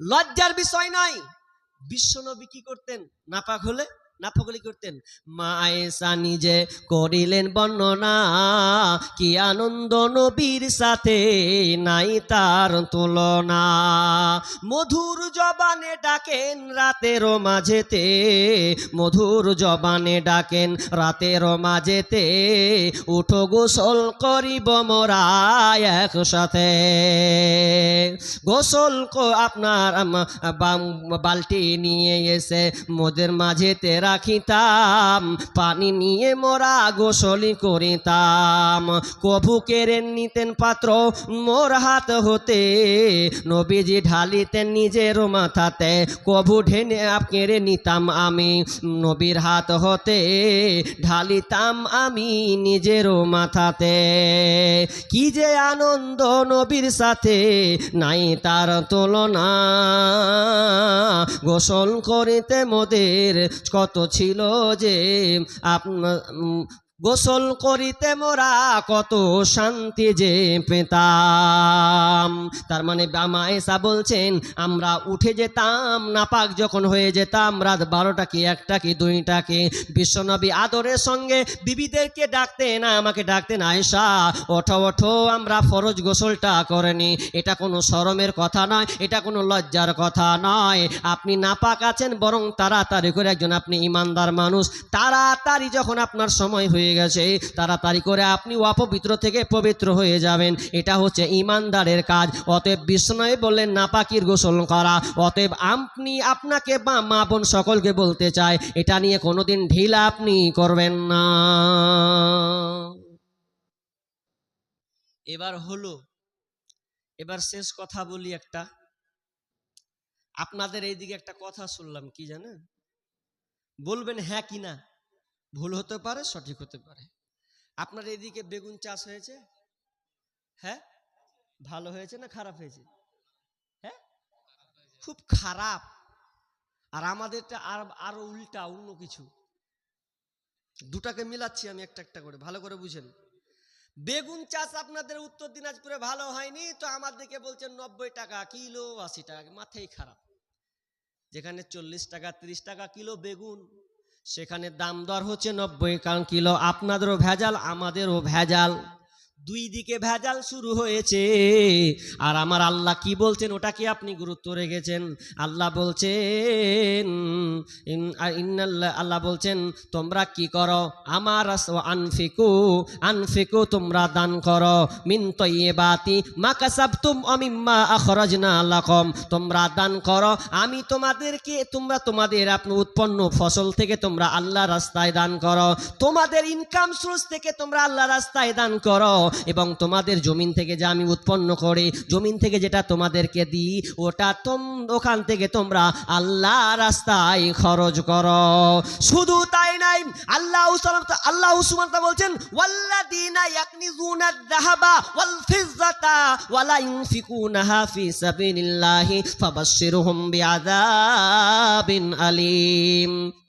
লজ্জার বিষয় নাই বিশ্বনবী কি করতেন? নাপাক হলে নাফকলি করতেন? মা আয়েশা নিজে করিলেন বর্ণনা, কি আনন্দ নবীর সাথে নাই তার তুলনা। মধুর জবানে ডাকেন রাতের মাঝেতে, মধুর জবানে ডাকেন রাতের মাঝেতে, উঠো গোসল করিব মোরা একসাথে। গোসল আপনার বাম- নিয়ে এসে মোদের মাঝেতে রাখিতাম, পানি নিয়ে মোরা গোসলি করিতাম। কভু কেড়ে নিতেন পাত্র, মোর হাত হতে। নবীজি ঢালিতেন নিজের মাথাতে, কভু ঢেনে কেড়ে নিতাম আমি। নবীর হাত হতে, ঢালিতাম আমি নিজের মাথাতে। কি যে আনন্দ নবীর সাথে, নাই তার তুলনা। গোসল করিতে মোদের কত ছিল যে গোসল করিতে মোরা কত শান্তি যে পেতাম। তার মানে বামা এসা বলছেন, আমরা উঠে যেতাম, নাপাক যখন হয়ে যেতাম, রাত বারোটা কি, একটা কি, দুইটা কি, বিশ্বনবী আদরের সঙ্গে বিবিদেরকে ডাকতেন আমাকে ডাকতেন আয়সা ওঠো ওঠো, আমরা ফরজ গোসলটা করেনি এটা কোনো শরমের কথা নয়, এটা কোনো লজ্জার কথা নয়। আপনি নাপাক আছেন, বরং তাড়াতাড়ি করে একজন আপনি ইমানদার মানুষ। তাড়াতাড়ি যখন আপনার সময় হয়ে গেছে। তাড়াতাড়ি করে আপনি অপবিত্র থেকে পবিত্র হয়ে যাবেন। এটা হচ্ছে ইমানদারের কাজ। অতএব বিষ্ণয় বললেন, নাপাকির গোসল করা। অতএব আপনি আপনাকে বা মা বোন সকলকে বলতে চায় এটা নিয়ে কোনোদিন ঢিলা আপনি করবেন না। এবার হলো, এবার শেষ কথা বলি একটা। আপনাদের এইদিকে একটা কথা শুনলাম, কি জানেন? বলবেন হ্যাঁ কি না? ভুল হতে পারে, সঠিক হতে পারে। আপনার এদিকে বেগুন চাষ হয়েছে? হ্যাঁ? ভালো হয়েছে না খারাপ হয়েছে? হ্যাঁ? খুব খারাপ। আর আমাদেরটা আর, আরও উল্টা, অন্য কিছু। দুটাকে মিলাচ্ছি আমি একটা একটা করে, ভালো করে বুঝেন। বেগুন চাষ আপনাদের উত্তর দিনাজপুরে ভালো হয়নি, তো আমাদেরকে বলছেন নব্বই টাকা কিলো, আশি টাকা, মাথায় খারাপ। যেখানে চল্লিশ টাকা, তিরিশ টাকা কিলো বেগুন। সেখানে দাম দর হচ্ছে নব্বই কারণ কিলো আপনাদেরও ভেজাল আমাদেরও ভেজাল। দুই দিকে ভেজাল শুরু হয়েছে। আর আমার আল্লাহ কি বলছেন, ওটা কি আপনি গুরুত্ব রেখেছেন? আল্লাহ বলছেন আল্লাহ বলছেন, তোমরা কি করো? আমার আনফিকু আনফিকু তোমরা দান করো। মিন তৈবাতি মা কাসাবতুম অমিম্মা আখরাজনা লাকুম। তোমরা দান করো। আমি তোমাদেরকে, তোমরা তোমাদের আপনি উৎপন্ন ফসল থেকে তোমরা আল্লাহ রাস্তায় দান করো। তোমাদের ইনকাম সোর্স থেকে তোমরা আল্লাহ রাস্তায় দান করো। এবং তোমাদের জমিন থেকে যা আমি উৎপন্ন করে, জমিন থেকে যেটা তোমাদেরকে দিই, ওটা তোম, ওখান থেকে তোমরা আল্লাহ রাস্তায় খরচ করো। শুধু তাই নাই, আল্লাহ আল্লাহ উসমান বলছেন ওয়াল আলীম।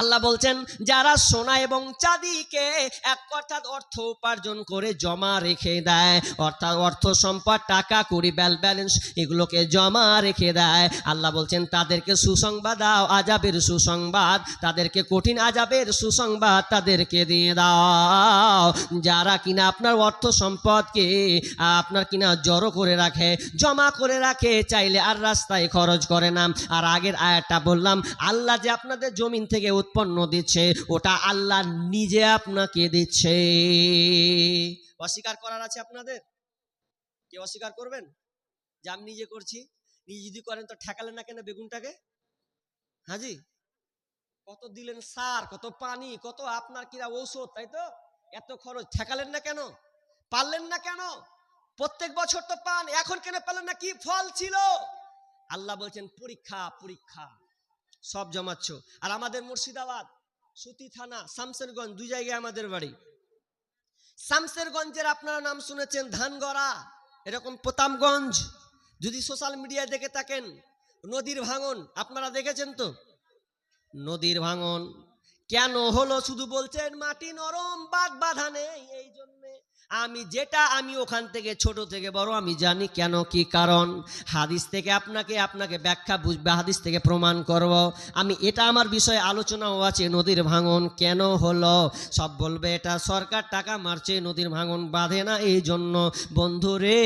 আল্লাহ বলছেন, যারা সোনা এবং চাঁদিকে এক অর্থাৎ অর্থ উপার্জন করে জমা রেখে দেয়, অর্থাৎ অর্থ সম্পদ, টাকা, কুড়ি, ব্যাল ব্যালেন্স, এগুলোকে জমা রেখে দেয়, আল্লাহ বলছেন, তাদেরকে সুসংবাদ দাও, আজাবের সুসংবাদ, তাদেরকে কঠিন আজাবের সুসংবাদ তাদেরকে দিয়ে দাও। যারা কিনা আপনার অর্থ সম্পদকে আপনার কিনা জড়ো করে রাখে, জমা করে রাখে, চাইলে আর রাস্তায় খরচ করে না। আর আগের আয়াতটা বললাম, আল্লাহ যে আপনাদের জমিন থেকে উৎপন্ন দিচ্ছে, ওটা আল্লাহ নিজে আপনাকে দিচ্ছে। অস্বীকার করার আছে আপনাদের? কে অস্বীকার করবেন? যে আমি নিজে করছি, নিজে যদি করেন তো ঠেকালেন না কেন বেগুনটাকে? হাজি কত দিলেন সার, কত পানি, কত আপনার কিরা ঔষধ, তাই তো? এত খরচ, ঠেকালেন না কেন? পারলেন না কেন? প্রত্যেক বছর তো পান, এখন কেন পেলেন না? কি ফল ছিল? আল্লাহ বলছেন, পরীক্ষা পরীক্ষা। সব জমাচ্ছ। আর আমাদের মুর্শিদাবাদ, সুতি থানা, শামসেরগঞ্জ, দুই জায়গায় আমাদের বাড়ি। শামসেরগঞ্জের আপনারা নাম শুনেছেন ধানগড়া, এরকম প্রতামগঞ্জ যদি সোশ্যাল মিডিয়ায় দেখে থাকেন, নদীর ভাঙন, আপনারা দেখেছেন তো? নদীর ভাঙন। কেন হলো? শুধু বলছেন মাটি নরম বাদ বাধা নেই, এই জন্যে আমি যেটা, আমি ওখান থেকে ছোট থেকে বড়, আমি জানি কেন, কি কারণ। হাদিস থেকে আপনাকে আপনাকে ব্যাখ্যা বুঝবে, হাদিস থেকে প্রমাণ করব। আমি এটা আমার বিষয়ে আলোচনাও আছে, নদীর ভাঙন কেন হলো? সব বলবে এটা, সরকার টাকা মারছে, নদীর ভাঙন বাঁধে না এই জন্য বন্ধু রে,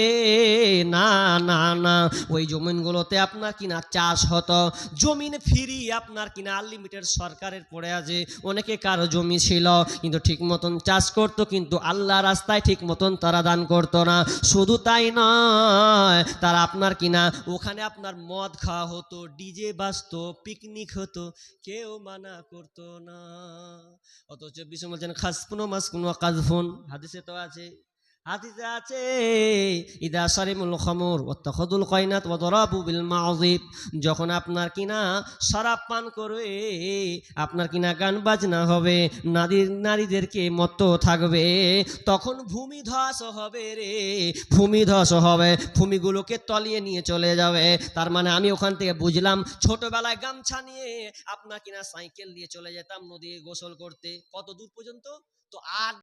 না না না, ওই জমিনগুলোতে আপনার কিনা চাষ হতো। জমিন ফ্রি, আপনার কিনা আনলিমিটেড সরকারের পড়ে আছে। অনেকে কারও জমি ছিল, কিন্তু ঠিক মতন চাষ করতো, কিন্তু আল্লাহ রাস্তায় ঠিক মতন তারা দান করতো না। শুধু তাই নয়, তারা আপনার কিনা, ওখানে আপনার মদ খাওয়া হতো, ডিজে বাজতো, পিকনিক হতো, কেউ মানা করতো না। অথচ বিশ্ব বলছেন খাসপুনো মাসকুনো কাজফুন। হাদিসে তো আছে। হাদিসে আছে, ইদা সারিমুল খমর ওয়াত্তাখাদুল কয়নাত ওয়া দরাবু বিল মাযিব যখন আপনার কিনা শরাব পান করে আপনার কিনা গান বাজনা হবে নারীর নারীদেরকে মত্ত থাকবে, তখন ভূমি ধস হবে রে ভূমি ধস হবে, ভূমিগুলোকে তলিয়ে নিয়ে চলে যাবে। তার মানে আমি ওখান থেকে বুঝলাম, ছোটবেলায় গামছা নিয়ে আপনার কিনা সাইকেল নিয়ে চলে যেতাম নদী গোসল করতে। কত দূর পর্যন্ত? তো আর